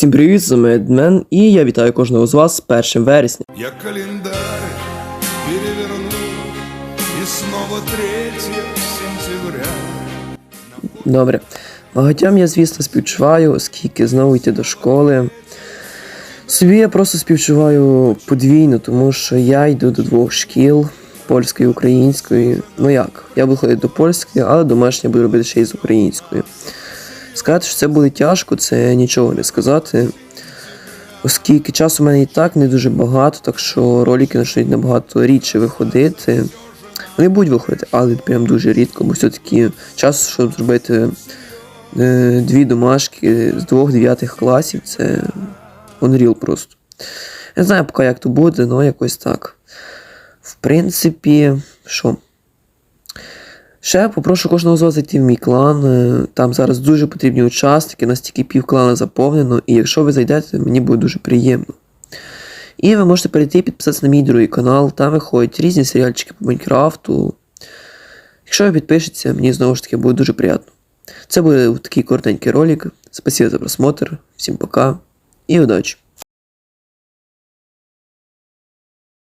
Всім привіт, з вами Едмен, і я вітаю кожного з вас з 1 вересня. Я календарь переверну И снова 3 сентября Добре. Багатьом я, звісно, співчуваю, оскільки знову йти до школи. Собі я просто співчуваю подвійно, тому що я йду до двох шкіл польської і української. Ну як? Я буду ходити до польської, але домашнє буду робити ще й з української. Сказати, що це буде тяжко, це нічого не сказати. Оскільки часу в мене і так не дуже багато, так що ролики почнуть набагато рідше виходити. Вони будуть виходити, але прям дуже рідко, бо все-таки час, щоб зробити е, дві домашки з двох дев'ятих класів, це Unreal просто. Не знаю поки як то буде, але якось так. В принципі, що? Ще попрошу кожного з вас зайти в мій клан. е, Там зараз дуже потрібні учасники, настільки пів клана заповнено, і якщо ви зайдете, мені буде дуже приємно. І ви можете перейти і підписатися на мій другий канал, там виходять різні серіальчики по Майнкрафту. Якщо ви підпишетеся, мені знову ж таки буде дуже приємно. Це буде такий коротенький ролик. Спасибо за просмотр, всім пока і удачі!